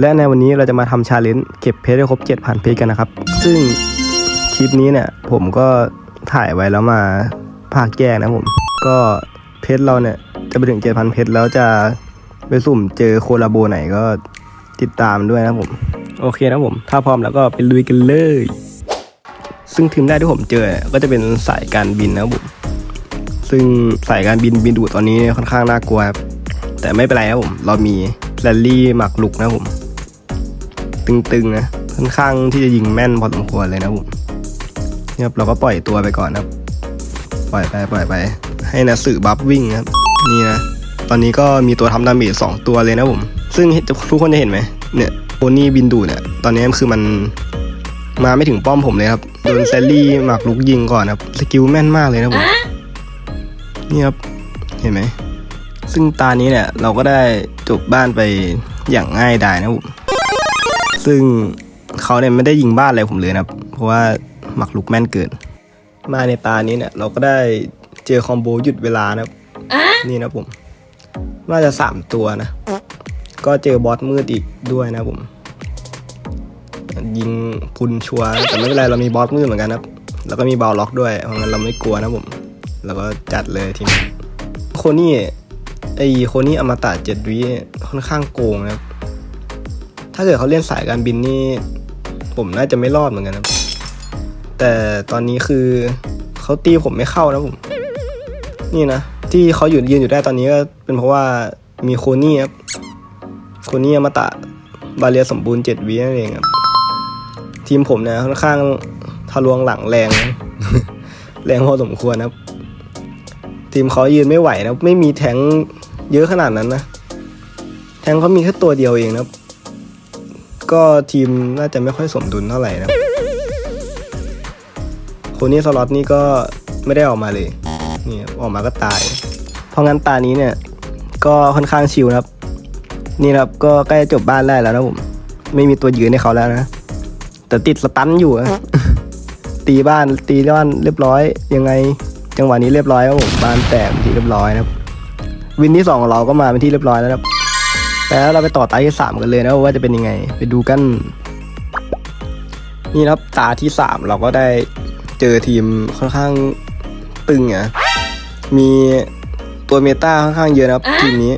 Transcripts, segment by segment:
และในวันนี้เราจะมาทำชาเลนจ์เก็บเพชรให้ครบ 7,000 เพชรกันนะครับ ซึ่งคลิปนี้เนี่ยผมก็ถ่ายไว้แล้วมาภาคแยกนะผม ก็เพชรเราเนี่ยจะไปถึง 7,000 เพชรแล้วจะไปสุ่มเจอโคลาโบไหนก็ติดตามด้วยนะผม โอเคนะผม ถ้าพร้อมแล้วก็ไปลุยกันเลย ซึ่งทีมแรกที่ผมเจอก็จะเป็นสายการบินนะผมซึ่งสายการบินบินดูตอนนี้ค่อนข้างน่ากลัวครับแต่ไม่เป็นไรครับผม เรามีแรลลี่หมักลุกนะผม ตึงๆนะค่อนข้างที่จะยิงแม่นพอสมควรเลยนะครับผมเนี่ยครับเราก็ปล่อยตัวไปก่อนนะครับ ปล่อยไปปล่อยไป ให้นะสื่อบัฟวิ่งนะครับนี่นะตอนนี้ก็มีตัวทำดาเมจสองตัวเลยนะผม ซึ่งทุกคนจะเห็นไหมเนี่ยโพนี่บินดูเนี่ยตอนนี้คือมันมาไม่ถึงป้อมผมเลยครับโดนแซลลี่หมากลุกยิงก่อนครับสกิลแม่นมากเลยนะผมนี่ครับเห็นไหมซึ่งตานี้เนี่ยเราก็ได้จบบ้านไปอย่างง่ายดายนะผม ซึ่งเขาเนี่ยไม่ได้ยิงบ้านอะไรผมเลยนะครับ เพราะว่าหมักลุกแม่นเกิน มาในตานี้เนี่ยเราก็ได้เจอคอมโบหยุดเวลานะครับ นี่นะผม น่าจะสามตัวนะ ก็เจอบอสมืดอีกด้วยนะผม ยิงพุนชัวร์แต่ไม่เป็นไรเรามีบอสมืดเหมือนกันนะครับ แล้วก็มีบอลล็อกด้วย เพราะงั้นเราไม่กลัวนะผม แล้วก็จัดเลยทีนี้โคนี่ไอโคนี่อมตะเจ็ดวิค่อนข้างโกงนะครับ ถ้าเกิดเขาเล่นสายการบินนี่ ผมน่าจะไม่รอดเหมือนกันนะ แต่ตอนนี้คือเขาตีผมไม่เข้านะผม นี่นะ ที่เขาหยุดยืนอยู่ได้ตอนนี้ก็เป็นเพราะว่ามีโคนี่ครับ โคนี่อมตะบาเรียสมบูรณ์เจ็ดวินั่นเองครับ ทีมผมเนี่ยค่อนข้างทะลวงหลังแรง แรงพอสมควรนะครับ ทีมเขายืนไม่ไหวนะ ไม่มีแทงเยอะขนาดนั้นนะ แทงเขามีแค่ตัวเดียวเองนะครับ ก็ทีมน่าจะไม่ค่อยสมดุลเท่าไหร่นะคนนี้สล็อตนี่ก็ไม่ได้ออกมาเลยนี่ออกมาก็ตาย เพราะงั้นตานี้เนี่ย ก็ค่อนข้างชิลนะครับ นี่ครับก็ใกล้จบบ้านได้แล้วนะผมไม่มีตัวยืนให้เขาแล้วนะ แต่ติดสตันอยู่อะตีบ้านตีบ้านเรียบร้อย ยังไง จังหวะนี้เรียบร้อยครับผมบ้านแตกที่เรียบร้อยนะครับ วินที่สองของเราก็มาเป็นที่เรียบร้อยแล้วครับ แล้วเราไปต่อตาที่สามกันเลยนะว่าจะเป็นยังไง ไปดูกัน นี่นะครับตาที่สามเราก็ได้เจอทีมค่อนข้างตึงอะมีตัวเมตาค่อนข้างเยอะนะครับทีมนี้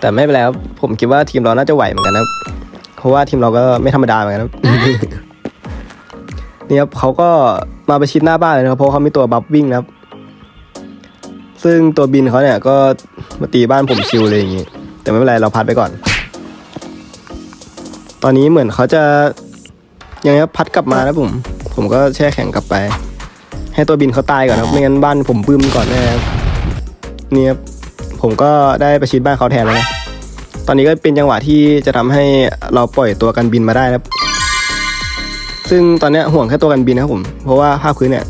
แต่ไม่เป็นไรครับผมคิดว่าทีมเราน่าจะไหวเหมือนกันนะครับเพราะว่าทีมเราก็ไม่ธรรมดาเหมือนกันครับนี่ครับเขาก็มาประชิดหน้าบ้านเลยนะครับเพราะเขามีตัวบัฟวิ่งนะครับ ซึ่งตัวบินเขาเนี่ยก็มาตีบ้านผมชิวเลยอย่างงี้ แต่ไม่เป็นไรเราพัดไปก่อน ตอนนี้เหมือนเขาจะยังไงพัดกลับมานะผม ผมก็แช่แข็งกลับไป ให้ตัวบินเขาตายก่อนครับไม่งั้นบ้านผมบึ้มก่อนแน่ครับนี่ครับผมก็ได้ประชิดบ้านเขาแทนแล้วนะตอนนี้ก็เป็นจังหวะที่จะทำให้เราปล่อยตัวกันบินมาได้นะครับ ซึ่งตอนนี้ห่วงแค่ตัวกันบินนะครับผม เพราะว่าภาคพื้นเนี่ย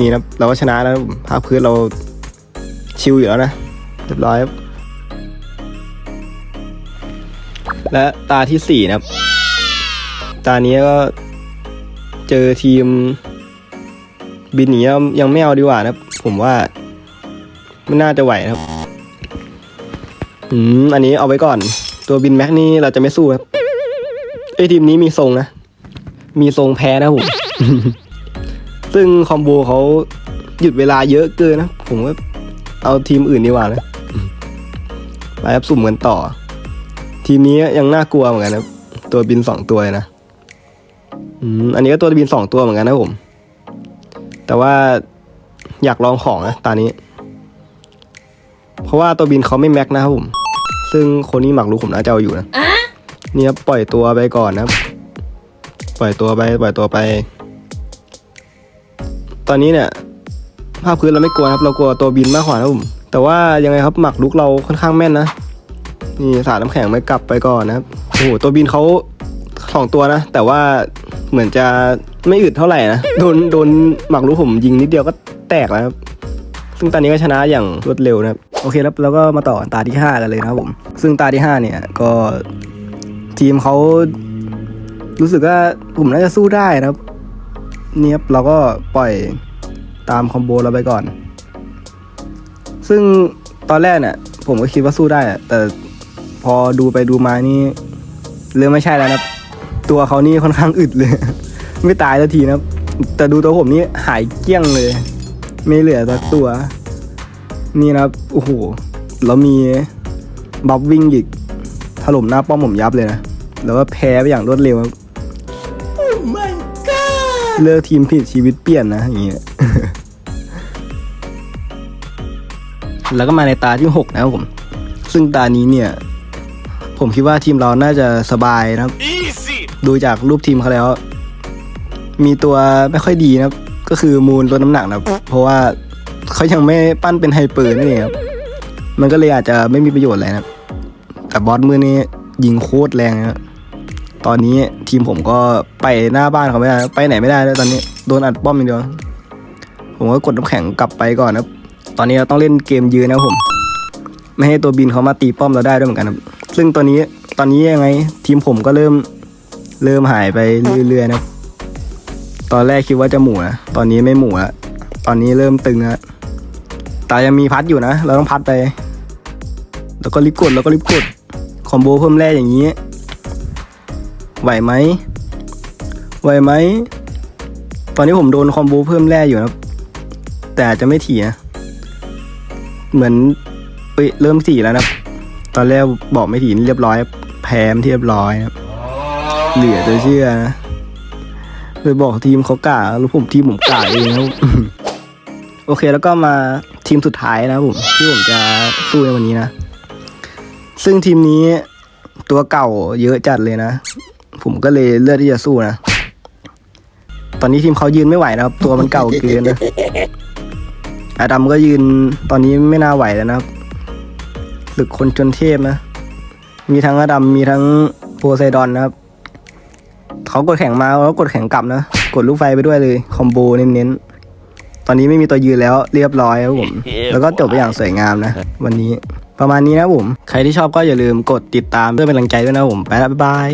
นี่นะครับเราก็ชนะแล้วนะครับผมภาคพื้นเราชิลอยู่แล้วนะเรียบร้อยครับ และตาที่สี่นะครับ ตานี้ก็เจอทีมบินหนียังไม่เอาดีกว่านะครับ ผมว่าไม่น่าจะไหวนะครับ อืม อันนี้เอาไว้ก่อน ตัวบินแม็กนี่เราจะไม่สู้ครับไอยทีมนี้มีทรงนะ มีทรงแพ้นะผม ซึ่งคอมโบเขาหยุดเวลาเยอะเกินนะ ผมก็เอาทีมอื่นดีกว่านะ ไปครับสุ่มกันต่อ ทีมนี้ยังน่ากลัวเหมือนกันนะตัวบินสองตัวเลยนะอืมอันนี้ก็ตัวบินสองตัวเหมือนกันนะผม แต่ว่าอยากลองของนะตานี้ เพราะว่าตัวบินเขาไม่แม็กนะครับผม ซึ่งคนนี้หมักรู้ผมน่าจะเอาอยู่นะนี่ครับปล่อยตัวไปก่อนนะครับปล่อยตัวไปปล่อยตัวไป ตอนนี้เนี่ยภาพพื้นเราไม่กลัวนะครับ เรากลัวตัวบินมากกว่านะครับผมแต่ว่ายังไงครับหมักลุกเราค่อนข้างแม่นนะ นี่สาดน้ำแข็งไม่กลับไปก่อนนะครับโอ้โหตัวบินเขาสองตัวนะ แต่ว่าเหมือนจะไม่อึดเท่าไหร่นะ โดนโดนหมักลุกผมยิงนิดเดียวก็แตกแล้วครับ ซึ่งตอนนี้ก็ชนะอย่างรวดเร็วนะครับ โอเคแล้วก็มาต่อตาที่ 5 กันเลยนะครับผม ซึ่งตาที่ 5 เนี่ยก็ทีมเขารู้สึกว่าผมน่าจะสู้ได้นะครับ เนี่ยครับเราก็ปล่อยตามคอมโบเราไปก่อน ซึ่งตอนแรกเนี่ยผมก็คิดว่าสู้ได้ แต่ พอดูไปดูมานี่เริ่มไม่ใช่แล้วนะครับ ตัวเขานี่ค่อนข้างอึดเลย ไม่ตายสักทีนะครับ แต่ดูตัวผมนี่หายเกลี้ยงเลย ไม่เหลือสักตัว นี่นะครับโอ้โหแล้วมีบัฟวิ่งอีกถล่มหน้าป้อมผมยับเลยนะ แล้วก็แพ้ไปอย่างรวดเร็วครับเลือกทีมผิดชีวิตเปลี่ยนนะอย่างเงี้ย แล้วก็มาในตาที่หกนะครับผม ซึ่งตานี้เนี่ย ผมคิดว่าทีมเราน่าจะสบายนะครับ ดูจากรูปทีมเขาแล้ว มีตัวไม่ค่อยดีนะครับ ก็คือมูลลดน้ำหนักนะครับ เพราะว่าเขายังไม่ปั้นเป็นไฮเปอร์นั่นเองครับ มันก็เลยอาจจะไม่มีประโยชน์อะไรนะครับ แต่บอสมือนี้ยิงโคตรแรงนะครับตอนนี้ทีมผมก็ไปหน้าบ้านเขาไม่ได้ ไปไหนไม่ได้เลยตอนนี้โดนอัดป้อมอย่างเดียว ผมก็กดน้ำแข็งกลับไปก่อนนะครับ ตอนนี้เราต้องเล่นเกมยืนนะครับผม ไม่ให้ตัวบินเขามาตีป้อมเราได้ด้วยเหมือนกันครับ ซึ่งตอนนี้ตอนนี้ยังไง ทีมผมก็เริ่มเริ่มหายไปเรื่อยๆนะ ตอนแรกคิดว่าจะหมู่นะ ตอนนี้ไม่หมู่ล้วตอนนี้เริ่มตึงแล้วแต่ยังมีพัดอยู่นะ เราต้องพัดไป แล้วก็รีบกดแล้วก็รีบกด คอมโบเพิ่มแร่อย่างนี้ ไหวไหม ไหวไหม ตอนนี้ผมโดนคอมโบเพิ่มแร่อยู่นะ แต่จะไม่ถี่นะ เหมือนเอ้ยเริ่มถี่แล้วนะ ตอนแรกบอกไม่ถี่นี่เรียบร้อย แพ้มที่เรียบร้อยครับ เหลือจะเชื่อนะไปบอกทีมเขากล่าแล้วผมทีมผมกล่าเองนะครับโอเคแล้วก็มาทีมสุดท้ายนะครับผมที่ผมจะสู้ในวันนี้นะ ซึ่งทีมนี้ตัวเก่าเยอะจัดเลยนะ ผมก็เลยเลือกที่จะสู้นะ ตอนนี้ทีมเขายืนไม่ไหวนะครับ ตัวมันเก่าเกินนะอาดัมก็ยืนตอนนี้ไม่น่าไหวแล้วนะครับ ศึกคนจนเทพนะ มีทั้งอดัมมีทั้งโพไซดอนนะครับ เขากดแข่งมาแล้วกดแข่งกลับนะ กดลูกไฟไปด้วยเลย คอมโบเน้นๆ ตอนนี้ไม่มีตัวยืนแล้วเรียบร้อยครับผม แล้วก็จบไปอย่างสวยงามนะ วันนี้ประมาณนี้นะผม ใครที่ชอบก็อย่าลืมกดติดตามเพื่อเป็นกำลังใจด้วยนะผม ไปแล้วบ๊ายบาย